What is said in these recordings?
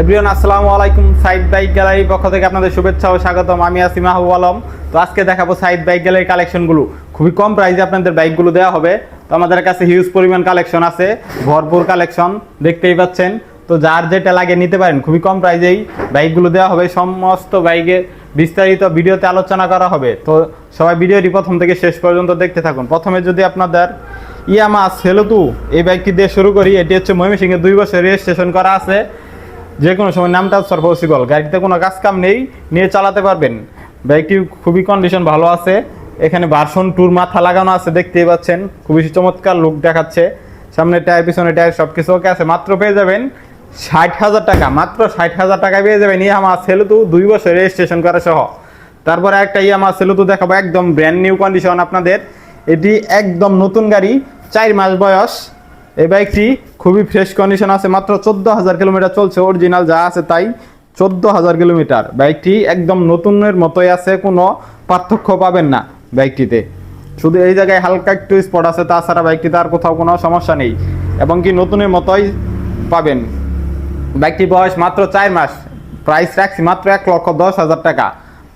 Everyone, আসসালামু আলাইকুম। Side bike গ্যালারির পক্ষ থেকে আপনাদের শুভেচ্ছা ও স্বাগতম। আমি আছি মাহবুব আলম। তো আজকে দেখাবো সাইড বাইক গ্যালারির কালেকশনগুলো। খুবই কম প্রাইসে আপনাদের বাইকগুলো দেওয়া হবে। তো আমাদের কাছে হিউজ পরিমাণ কালেকশন আছে। ভরপুর কালেকশন, দেখতেই পাচ্ছেন। তো যার যেটা লাগে নিতে পারেন, খুবই কম প্রাইসেই বাইকগুলো দেওয়া হবে। সমস্ত বাইকের বিস্তারিত ভিডিওতে আলোচনা করা হবে। তো সবাই ভিডিওটি প্রথম থেকে শেষ পর্যন্ত দেখতে থাকুন। প্রথমে যদি আপনাদের ইয়ামা সেলতু এই বাইকটি দিয়ে শুরু করি, এটি হচ্ছে ময়মনসিংহে দুই বছর রেজিস্ট্রেশন করা আছে। যে কোনো সময় নাম ট্রান্সফার গাড়িতে কোনো কাজ কাম নেই, নিয়ে চালাতে পারবেন। বাইকটি খুবই কন্ডিশন ভালো আছে। এখানে ভার্সন টুর মাথা লাগানো আছে, দেখতেই পাচ্ছেন। খুবই চমৎকার লুক দেখাচ্ছে। সামনে টায়ার পিছনে টায়ার সব কিছু ওকে আছে। মাত্র পেয়ে যাবেন ষাট হাজার টাকা। মাত্র ষাট হাজার টাকা পেয়ে যাবেন ইয়ামা সেলুতু। দুই বছর রেজিস্ট্রেশন করা সহ। তারপরে একটা ইয়ে ইয়ামা সেলুতু দেখাবো, একদম ব্র্যান্ড নিউ কন্ডিশন আপনাদের। এটি একদম নতুন গাড়ি, চার মাস বয়স। এই বাইকটি খুবই ফ্রেশ কন্ডিশন আছে, মাত্র চোদ্দ হাজার কিলোমিটার চলছে অরিজিনাল যা আছে তাই চোদ্দ হাজার কিলোমিটার বাইকটি একদম নতুনের মতোই আছে, কোনো পার্থক্য পাবেন না বাইকটিতে। শুধু এই জায়গায় হালকা একটু স্পট আছে, তাছাড়া বাইকটিতে আর কোথাও কোনো সমস্যা নেই। এবং কি নতুনের মতোই পাবেন। বাইকটি বয়স মাত্র চার মাস। প্রাইস রাখছি মাত্র এক লক্ষ দশ হাজার টাকা।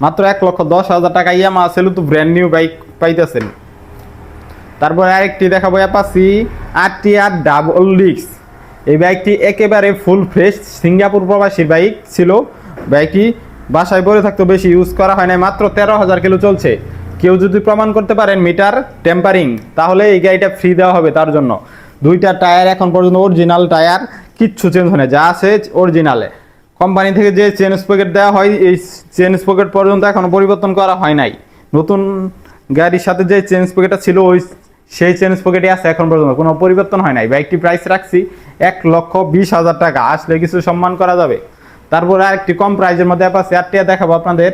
মাত্র এক লক্ষ দশ হাজার টাকা, ইয়ামা সেলু তো ব্র্যান্ড নিউ বাইক পাইতেছেন। তারপরে আরেকটি দেখাবো অ্যাপাসি আরটি আর ডাবল ডিক্স এই বাইকটি একেবারে ফুল ফ্রেশ সিঙ্গাপুর প্রবাসীর বাইক ছিল। বাইকটি বাসায় পড়ে থাকতো, বেশি ইউজ করা হয় না মাত্র তেরো হাজার কিলো চলছে। কেউ যদি প্রমাণ করতে পারেন মিটার টেম্পারিং তাহলে এই গাড়িটা ফ্রি দেওয়া হবে তার জন্য। দুইটা টায়ার এখন পর্যন্ত অরিজিনাল টায়ার, কিচ্ছু চেঞ্জ হয় না যা আছে অরিজিনালে কোম্পানি থেকে যে চেন স্পকেট দেওয়া হয়, এই চেন স্পকেট পর্যন্ত এখনও পরিবর্তন করা হয় নাই। নতুন গাড়ির সাথে যে চেন স্পকেটটা ছিল, ওই সেই চেঞ্জ পকেটে আছে এখন পর্যন্ত। কোনো পরিবর্তন হয় নাই। বাইকটি প্রাইস রাখছি, এক লক্ষ বিশ হাজার টাকা। আসলে কিছু সম্মান করা যাবে। তারপরে আরেকটি কম প্রাইসের মধ্যে অ্যাপাসি আরটিয়া দেখাবো আপনাদের।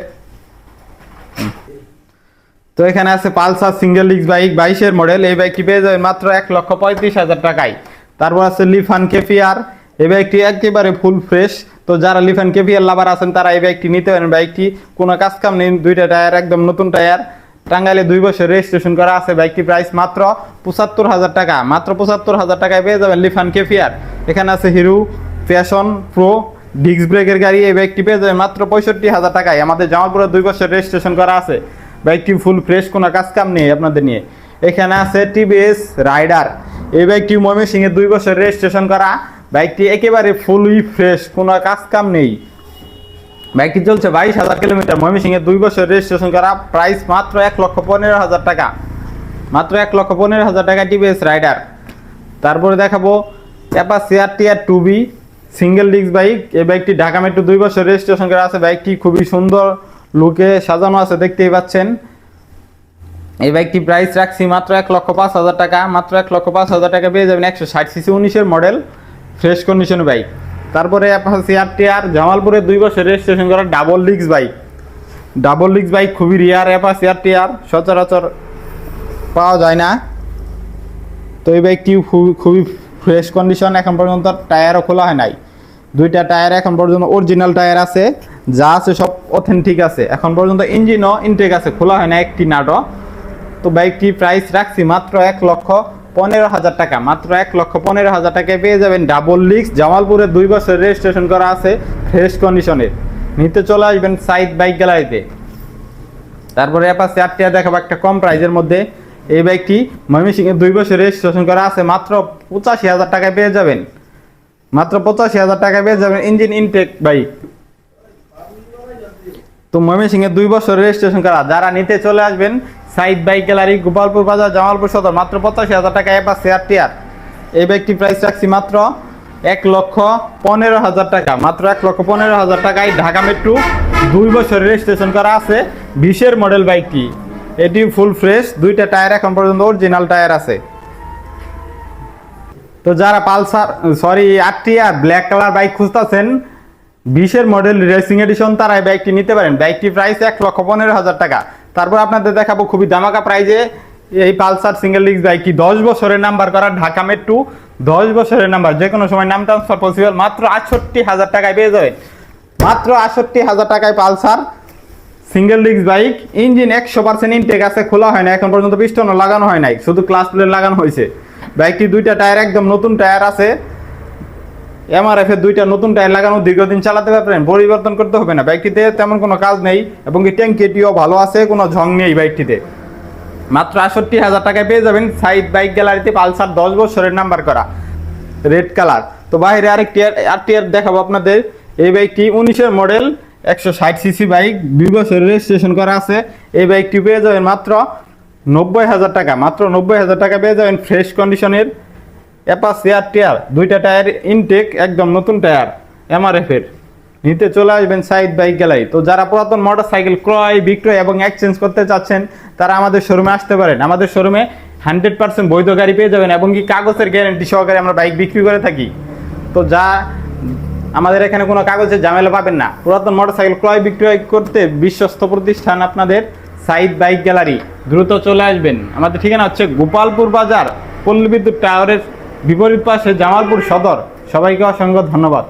তো এখানে আছে পালসার সিঙ্গেল ডিস্ক বাইক বাইশের মডেল এই বাইকটি পেয়ে যাবেন মাত্র এক লক্ষ পঁয়ত্রিশ হাজার টাকায়। তারপর আছে লিফান কেফিয়ার এই বাইকটি একেবারে ফুল ফ্রেশ তো যারা লিফান কেফিয়ার লাভার আছেন, তারা এই বাইকটি নিতে পারেন। বাইকটি কোনো কাজ কাম নেই। দুইটা টায়ার একদম নতুন টায়ার টাঙ্গাইলে দুই বছর রেজিস্ট্রেশন করা আছে। বাইকটি প্রাইস মাত্র পঁচাত্তর হাজার টাকা। মাত্র পঁচাত্তর হাজার টাকায় পেয়ে যাবেন লিফান কেফিয়ার এখানে আছে হিরো প্যাশন প্রো, ডিস্ক ব্রেকের গাড়ি। এই বাইকটি পেয়ে যাবেন মাত্র পঁয়ষট্টি হাজার টাকায়। আমাদের জামালপুরে দুই বছর রেজিস্ট্রেশন করা আছে। বাইকটি ফুল ফ্রেশ কোনো কাজ কাম নেই আপনাদের নিয়ে। এখানে আছে টিভিএস রাইডার এই বাইকটি ময়মনসিংহে দুই বছর রেজিস্ট্রেশন করা। বাইকটি একেবারে ফুলই ফ্রেশ কোনো কাজ কাম নেই। বাইকটি চলছে বাইশ হাজার কিলোমিটার। ময়মনসিংহে দুই বছর রেজিস্ট্রেশন করা প্রাইস মাত্র এক লক্ষ পনেরো হাজার টাকা। মাত্র এক লক্ষ পনেরো হাজার টাকা টিভিএস রাইডার তারপরে দেখাবো Apache R TR two B single disc bike এই বাইকটি ঢাকা মেট্রো দুই বছর রেজিস্ট্রেশন করা আছে। বাইকটি খুবই সুন্দর লুকে সাজানো আছে, দেখতেই পাচ্ছেন। এই বাইকটি প্রাইস রাখছি মাত্র এক লক্ষ পাঁচ হাজার টাকা। মাত্র এক লক্ষ পাঁচ হাজার টাকা পেয়ে যাবেন একশো ষাট সিসি উনিশের মডেল ফ্রেশ কন্ডিশনের বাইক তারপরে সিআর টিআর জামালপুরে দুই বছর রেজিস্ট্রেশন করা double disc bike double disc bike খুবই রিয়ার অ্যাপা সিআর টিআর সচরাচর পাওয়া যায় না। তো এই বাইকটি খুবই খুবই ফ্রেশ কন্ডিশন এখন পর্যন্ত টায়ারও খোলা হয় নাই। দুইটা টায়ার এখন পর্যন্ত অরিজিনাল টায়ার আছে, যা আছে সব অথেন্টিক আছে। এখন পর্যন্ত ইঞ্জিনও ইনটেক আছে, খোলা হয় না একটি নাটও তো বাইকটি প্রাইস রাখছি মাত্র এক লক্ষ পনেরো হাজার টাকা, মাত্র এক লক্ষ পনেরো হাজার টাকায় পেয়ে যাবেন ডাবল লিক্স জামালপুরে দুই বছর রেজিস্ট্রেশন করা আছে ফ্রেশ কন্ডিশনের নিতে চলে আসবেন সাইড বাইক গ্যালারিতে তারপরে অ্যাপাসি আটটিয়া দেখাবো একটা কম প্রাইজের মধ্যে। এই বাইকটি ময়মনসিংহে দুই বছর রেজিস্ট্রেশন করা আছে, মাত্র পঁচাশি হাজার টাকায় পেয়ে যাবেন। মাত্র পঁচাশি হাজার টাকায় পেয়ে যাবেন ইঞ্জিন ইনটেক বাইক তো ময়মনসিংহে দুই বছর রেজিস্ট্রেশন করা। যারা নিতে চলে আসবেন সাইড বাইক গ্যালারি, গোপালপুর বাজার, জামালপুর সদর, মাত্র পঁচাশি হাজার টাকা এবার শেয়ার টিয়ার এই বাইকটি প্রাইস রাখছি মাত্র এক লক্ষ পনেরো হাজার টাকা। মাত্র এক লক্ষ পনেরো হাজার টাকায় ঢাকা মেট্রো দুই বছর রেজিস্ট্রেশন করা আছে বিশের মডেল বাইকটি এটি ফুল ফ্রেশ দুইটা টায়ার এখন পর্যন্ত অরিজিনাল টায়ার আছে। তো যারা পালসার সরি আটটি আর ব্ল্যাক কালার বাইক খুঁজতেছেন, বিশের মডেল রেসিং এডিশন তারা এই বাইকটি নিতে পারেন। বাইকটি প্রাইস এক লক্ষ পনেরো হাজার টাকা। তারপর আপনাদের দেখাবো খুবই দামাকা প্রাইজে এই পালসার সিঙ্গেল ডিস্ক বাইকটি দশ বছরের নাম্বার করা ঢাকা মেট্রো, দশ বছরের নাম্বার, যে কোনো সময় নাম ট্রান্সফার পসিবল মাত্র আটষট্টি হাজার টাকায় পেয়ে যাবেন মাত্র আটষট্টি হাজার টাকায় Pulsar single disc bike, engine একশো পার্সেন্ট ইনটেক আছে, খোলা হয় না, এখন পর্যন্ত পিস্টনও লাগানো হয় নাই, শুধু ক্লাস প্লেন লাগানো হয়েছে। বাইকটি দুইটা টায়ার, একদম নতুন টায়ার আছে। এমআরএফ এর দুইটা নতুন টায়ার লাগানো দীর্ঘদিন চালাতে পারবেন, পরিবর্তন করতে হবে না। বাইকটিতে তেমন কোনো কাজ নেই এবং এই ট্যাঙ্কিটিও ভালো আছে, কোনো ঝং নেই বাইকটিতে। মাত্র আষট্টি হাজার টাকায় পেয়ে যাবেন সাইড বাইক গ্যালারিতে পালসার দশ বছরের নাম্বার করা, রেড কালার। তো বাইরে আরেকটি আর টিয়ার দেখাবো আপনাদের। এই বাইকটি উনিশের মডেল, একশো ষাট সিসি বাইক, দুই বছর রেজিস্ট্রেশন করা আছে। এই বাইকটি পেয়ে যাবেন মাত্র নব্বই হাজার টাকা, মাত্র নব্বই হাজার টাকা পেয়ে যাবেন ফ্রেশ কন্ডিশনের। অ্যাপাস এয়ার টায়ার, দুইটা টায়ার ইনটেক একদম নতুন টায়ার এমআরএফ এর। নিতে চলে আসবেন সাইড বাইক গ্যালারি তো যারা পুরাতন মোটর সাইকেল ক্রয়, বিক্রয় এবং এক্সচেঞ্জ করতে চাচ্ছেন, তারা আমাদের শোরুমে আসতে পারেন। আমাদের শোরুমে হান্ড্রেড পার্সেন্ট বৈধ গাড়ি পেয়ে যাবেন এবং কি কাগজের গ্যারেন্টি সহকারে আমরা বাইক বিক্রি করে থাকি। তো যা আমাদের এখানে কোনো কাগজের ঝামেলা পাবেন না। পুরাতন মোটরসাইকেল ক্রয়, বিক্রয় করতে বিশ্বস্ত প্রতিষ্ঠান আপনাদের সাইড বাইক গ্যালারি। দ্রুত চলে আসবেন। আমাদের ঠিকানা হচ্ছে গোপালপুর বাজার পল্লী বিদ্যুৎ টাওয়ারের বিপরীত পাশে জামালপুর সদর। সবাইকে অসংখ্য ধন্যবাদ।